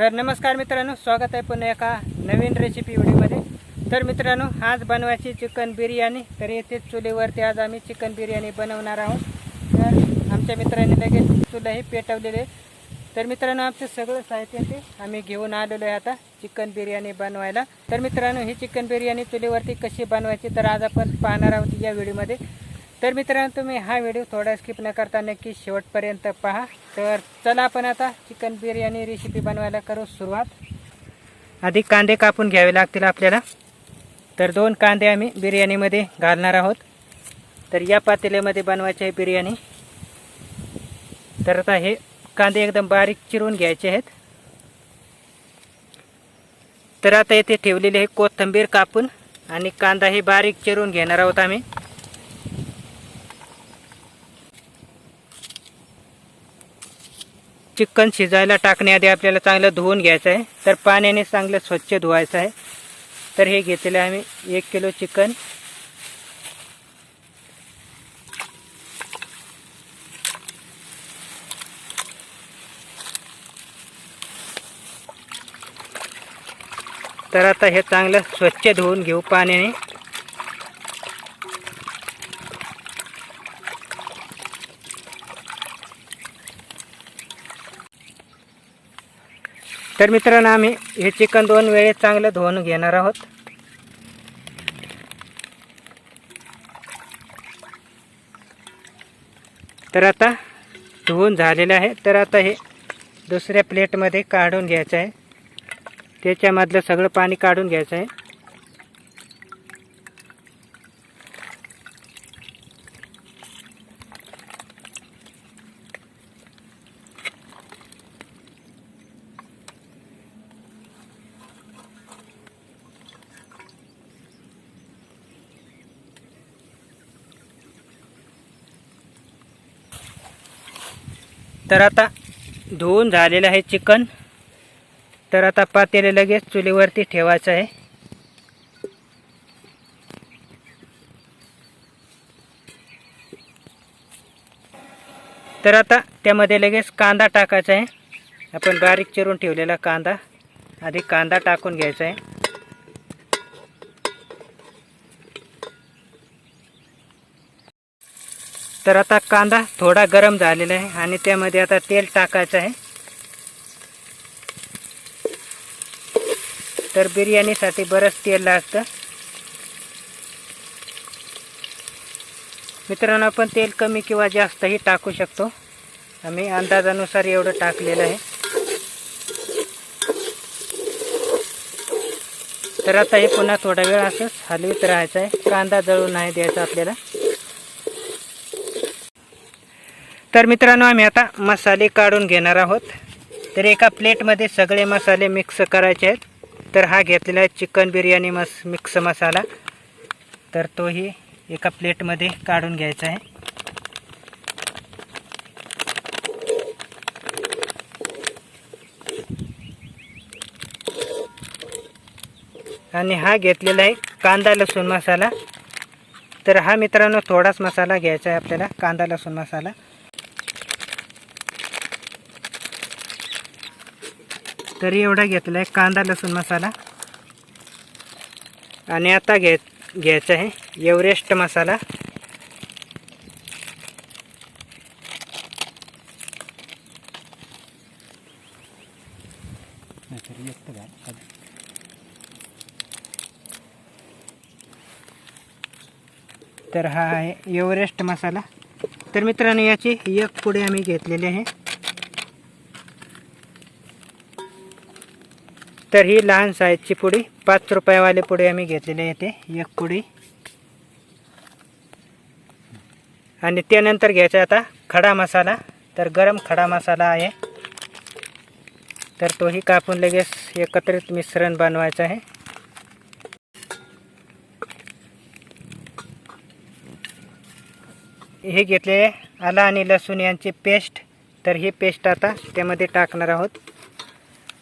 तर नमस्कार मित्रांनो स्वागत आहे पुन्हा एका नवीन रेसिपी व्हिडिओमध्ये. तर मित्रांनो आज बनवायची चिकन बिर्याणी. तर येथे चुलीवरती आज आम्ही चिकन बिर्याणी बनवणार आहोत. तर आमच्या मित्रांनी लगेच चुलाही पेटवलेले. तर मित्रांनो आमचं सगळं साहित्य ते आम्ही घेऊन आलेलो आहे आता चिकन बिर्याणी बनवायला. तर मित्रांनो ही चिकन बिर्याणी चुलीवरती कशी बनवायची तर आज आपण पाहणार आहोत या व्हिडिओमध्ये. तर मित्रांनो तुम्ही हा व्हिडिओ थोडा स्किप न करता नक्की शेवटपर्यंत पहा. तर चला आपण आता चिकन बिर्याणी रेसिपी बनवायला करू सुरुवात. आधी कांदे कापून घ्यावे लागतील आपल्याला. तर दोन कांदे आम्ही बिर्याणीमध्ये घालणार आहोत. तर या पातेल्यामध्ये बनवायचे आहे बिर्याणी. तर आता हे कांदे एकदम बारीक चिरून घ्यायचे आहेत. तर आता येथे ठेवलेले आहे कोथिंबीर कापून आणि कांदा हे बारीक चिरून घेणार आहोत आम्ही. चिकन शिजायला टाकण्याआधी आपल्याला चांगलं धुवून घ्यायचं आहे. तर पाण्याने चांगलं स्वच्छ धुवायचं आहे. तर हे घेतलेलं आहे आम्ही एक किलो चिकन तर आता हे चांगलं स्वच्छ धुवून घेऊ पाण्याने. तर मित्रांनो आम्ही हे चिकन दोन वेळेस चांगलं धुवून घेणार आहोत. तर आता धुवून झालेलं आहे. तर आता हे दुसऱ्या प्लेटमध्ये काढून घ्यायचं आहे. त्याच्यामधलं सगळं पाणी काढून घ्यायचं आहे. तर आता धुवून झालेलं आहे चिकन. तर आता पातेले लगेच चुलीवरती ठेवायचं आहे. तर आता त्यामध्ये लगेच कांदा टाकायचा आहे. आपण बारीक चिरून ठेवलेला कांदा. आधी कांदा टाकून घ्यायचा आहे. तर आता कांदा थोडा गरम झालेला आहे आणि त्यामध्ये आता तेल टाकायचं आहे. तर बिर्याणीसाठी बरंच तेल लागतं. मित्रांनो आपण तेल कमी किंवा जास्तही टाकू शकतो. आम्ही अंदाजानुसार एवढं टाकलेलं आहे. तर आता हे पुन्हा थोडा वेळ असंच हलवीत राहायचं आहे. कांदा जळून नाही द्यायचा आपल्याला. तर मित्रांनो आम्ही आता मसाले काढून घेणार आहोत. तर एका प्लेटमध्ये सगळे मसाले मिक्स करायचे आहेत. तर हा घेतलेला आहे चिकन बिर्याणी मस मिक्स मसाला. तर तोही एका प्लेटमध्ये काढून घ्यायचा आहे. आणि हा घेतलेला आहे कांदा लसूण मसाला. तर हा मित्रांनो थोडाच मसाला घ्यायचा आहे आपल्याला कांदा लसूण मसाला. तरी एवढा घेतला आहे कांदा लसूण मसाला. आणि आता घे घ्यायचा आहे एव्हरेस्ट मसाला. तर हा आहे एव्हरेस्ट मसाला. तर मित्रांनो याची एक पुढे आम्ही घेतलेली आहे. तर ही लहान साईजची पुडी पाच रुपयावाली पुडी आम्ही घेतलेली आहे ते एक पुडी. आणि त्यानंतर घ्यायचा आता खडा मसाला. तर गरम खडा मसाला आहे. तर तोही कापून लगेच एकत्रित मिश्रण बनवायचं आहे. हे घेतले आला आणि लसूण यांची पेस्ट तर ही पेस्ट आता त्यामध्ये टाकणार आहोत.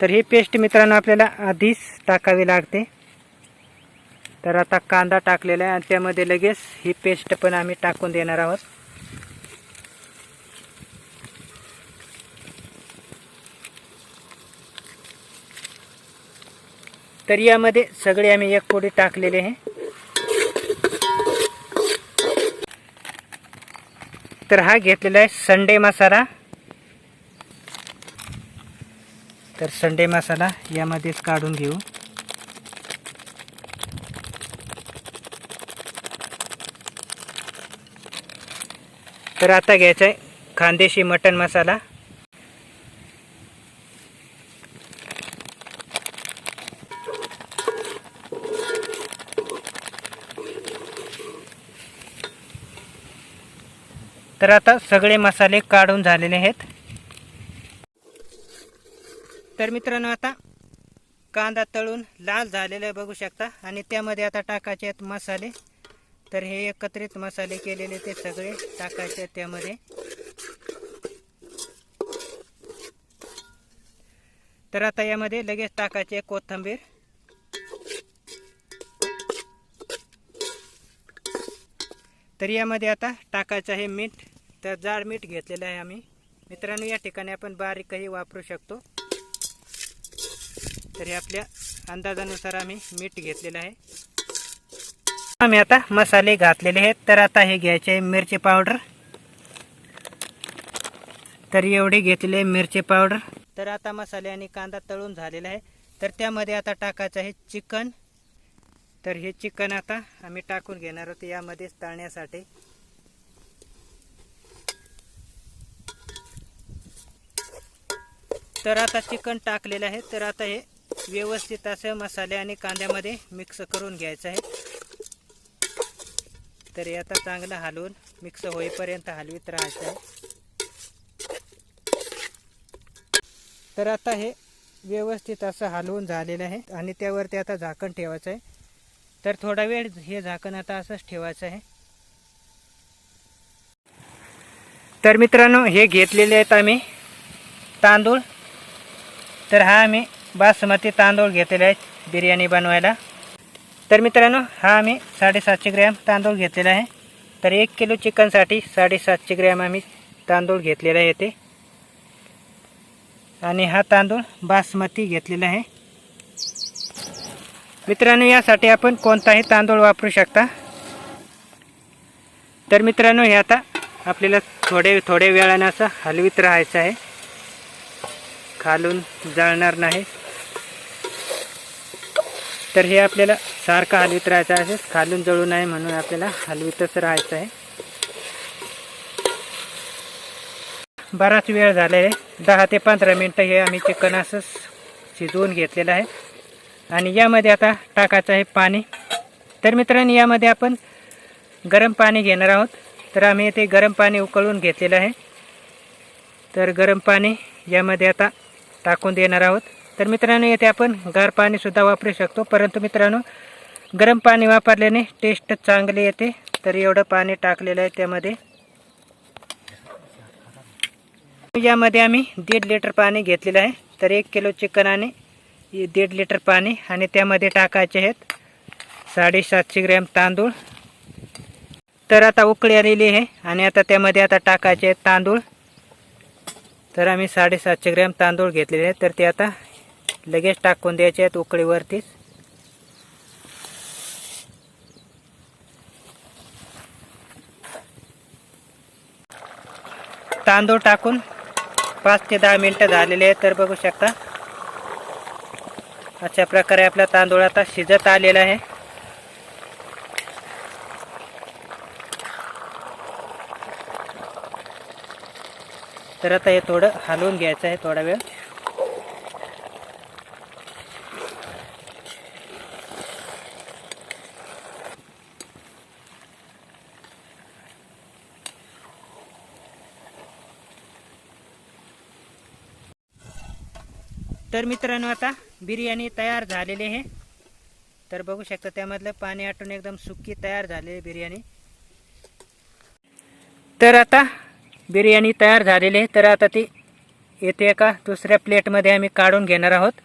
तर ही पेस्ट मित्रांनो आपल्याला आधीच टाकावी लागते. तर आता कांदा टाकलेला आहे आणि त्यामध्ये लगेच ही पेस्ट पण आम्ही टाकून देणार आहोत. तर यामध्ये सगळे आम्ही एक पोळी टाकलेले आहे. तर हा घेतलेला आहे संडे मसाला. तर संडे मसाला यामध्येच काढून घेऊ. तर आता घ्यायचा आहे खानदेशी मटन मसाला. तर आता सगळे मसाले काढून झालेले आहेत. तर मित्रांनो आता कांदा तळून लाल झालेला बघू शकता. आणि त्यामध्ये आता टाकायचे आहेत मसाले. तर हे एकत्रित मसाले केलेले ते सगळे टाकायचे आहेत त्यामध्ये. तर आता यामध्ये लगेच टाकायचे कोथिंबीर. तर यामध्ये आता टाकायचं आहे मीठ. तर जाड मीठ घेतलेलं आहे आम्ही. मित्रांनो या ठिकाणी आपण बारीकही वापरू शकतो. तर हे आपल्या अंदाजानुसार आम्ही मीठ घेतलेलं आहे. आम्ही आता मसाले घातलेले आहेत. तर आता हे घ्यायचे आहे मिरची पावडर. तर एवढे घेतले मिरची पावडर. तर आता मसाले आणि कांदा तळून झालेला आहे. तर त्यामध्ये आता टाकायचं आहे चिकन. तर हे चिकन आता आम्ही टाकून घेणार आहोत यामध्येच तळण्यासाठी. तर आता चिकन टाकलेलं आहे. तर आता हे व्यवस्थित असं मसाले आणि कांद्यामध्ये मिक्स करून घ्यायचं आहे. तर आता चांगलं हलवून मिक्स होईपर्यंत हलवीत राहायचं आहे तर आता हे व्यवस्थित असं हलवून झालेलं आहे आणि त्यावरती आता झाकण ठेवायचं आहे. तर थोडा वेळ हे झाकण आता असंच ठेवायचं आहे. तर मित्रांनो हे घेतलेले आहेत आम्ही तांदूळ. तर हा आम्ही बासमती तांदूळ घेतलेले आहेत बिर्याणी बनवायला. तर मित्रांनो हा आम्ही साडेसातशे ग्रॅम तांदूळ घेतलेला आहे. तर एक किलो चिकनसाठी साडेसातशे ग्रॅम आम्ही तांदूळ घेतलेला आहे ते आणि हा तांदूळ बासमती घेतलेला आहे. मित्रांनो यासाठी आपण कोणताही तांदूळ वापरू शकता. तर मित्रांनो हे आता आपल्याला थोडे थोड्या वेळानं असं हलवीत राहायचं आहे. खालून जळणार नाही. तर हे आपल्याला सारखं हलवीत राहायचं आहे. खालून जळू नये म्हणून आपल्याला हलवीतच राहायचं आहे. बराच वेळ झाला आहे दहा ते पंधरा मिनटं हे आम्ही चिकन असंच शिजवून घेतलेलं आहे. आणि यामध्ये आता टाकायचं आहे पाणी. तर मित्रांनो यामध्ये आपण गरम पाणी घेणार आहोत. तर आम्ही ते गरम पाणी उकळून घेतलेलं आहे. तर गरम पाणी यामध्ये आता टाकून देणार आहोत. तर मित्रांनो येथे आपण गार पाणीसुद्धा वापरू शकतो. परंतु मित्रांनो गरम पाणी वापरल्याने टेस्ट चांगली येते. तर एवढं पाणी टाकलेलं आहे त्यामध्ये. यामध्ये आम्ही दीड लिटर पाणी घेतलेलं आहे. तर एक किलो चिकन आणि दीड लिटर पाणी आणि त्यामध्ये टाकायचे आहेत साडेसातशे ग्रॅम तांदूळ. तर आता उकळी आलेली आहे आणि आता त्यामध्ये आता टाकायचे आहेत तांदूळ. तर आम्ही साडेसातशे ग्रॅम तांदूळ घेतलेले आहेत. तर ते आता लगेच टाकून द्यायचे आहेत उकळीवरतीच. तांदूळ टाकून पाच ते दहा मिनटं झालेले आहेत तर बघू शकता. अशा प्रकारे आपला तांदूळ आता शिजत आलेला आहे. तर आता हे थोडं हलवून घ्यायचं आहे थोडा वेळ. तर मित्रांनो आता बिर्याणी तयार झालेली आहे. तर बघू शकता त्यामधलं पाणी आटून एकदम सुकी तयार झालेली बिर्याणी. तर आता बिर्याणी तयार झालेली आहे. तर आता ती येते एका दुसऱ्या प्लेटमध्ये आम्ही काढून घेणार आहोत.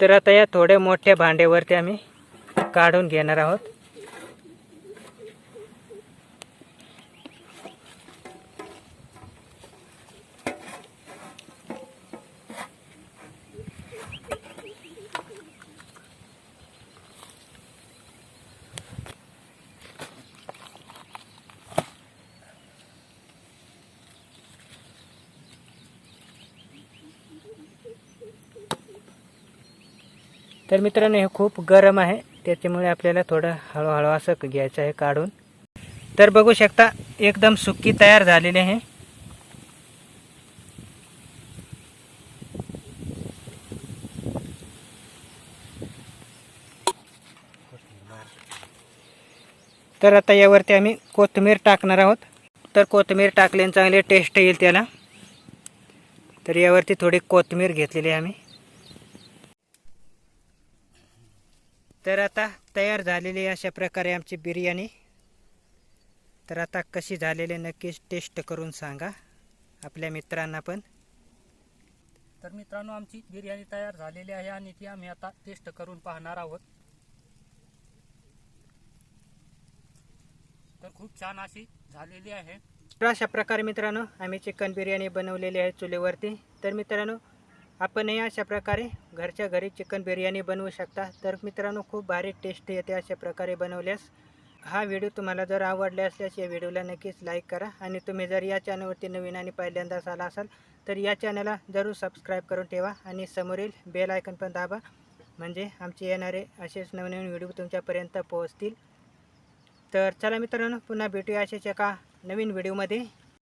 तर आता या थोड्या मोठ्या भांड्यावरती आम्ही काढून घेणार आहोत. तर मित्रांनो हे खूप गरम आहे. त्याच्यामुळे आपल्याला थोडं हळूहळू असं घ्यायचं आहे काढून. तर बघू शकता एकदम सुक्की तयार झालेली आहे. तर आता यावरती आम्ही कोथिंबीर टाकणार आहोत. तर कोथिंबीर टाकल्याने चांगले टेस्ट येईल त्याला. तर यावरती थोडी कोथिंबीर घेतलेली आहे आम्ही. तर आता तयार झालेली अशा प्रकारे आमची बिर्याणी. तर आता कशी झालेली नक्कीच टेस्ट करून सांगा आपल्या मित्रांना पण. तर मित्रांनो आमची बिर्याणी तयार झालेली आहे आणि ती आम्ही आता टेस्ट करून पाहणार आहोत. तर खूप छान अशी झालेली आहे. तर अशा प्रकारे मित्रांनो आम्ही चिकन बिर्याणी बनवलेली आहे चुलीवरती. तर मित्रांनो आपणही अशा प्रकारे घरच्या घरी चिकन बिर्याणी बनवू शकता. तर मित्रांनो खूप भारी टेस्ट येते अशा प्रकारे बनवल्यास. हा व्हिडिओ तुम्हाला जर आवडला असल्यास या व्हिडिओला नक्कीच लाईक करा. आणि तुम्ही जर या चॅनलवरती नवीन आणि पहिल्यांदाच आला असाल तर या चॅनलला जरूर सबस्क्राईब करून ठेवा. आणि समोरील बेल आयकन पण दाबा. म्हणजे आमचे येणारे असेच नवनवीन व्हिडिओ तुमच्यापर्यंत पोहोचतील. तर चला मित्रांनो पुन्हा भेटूया अशाच एका नवीन व्हिडिओमध्ये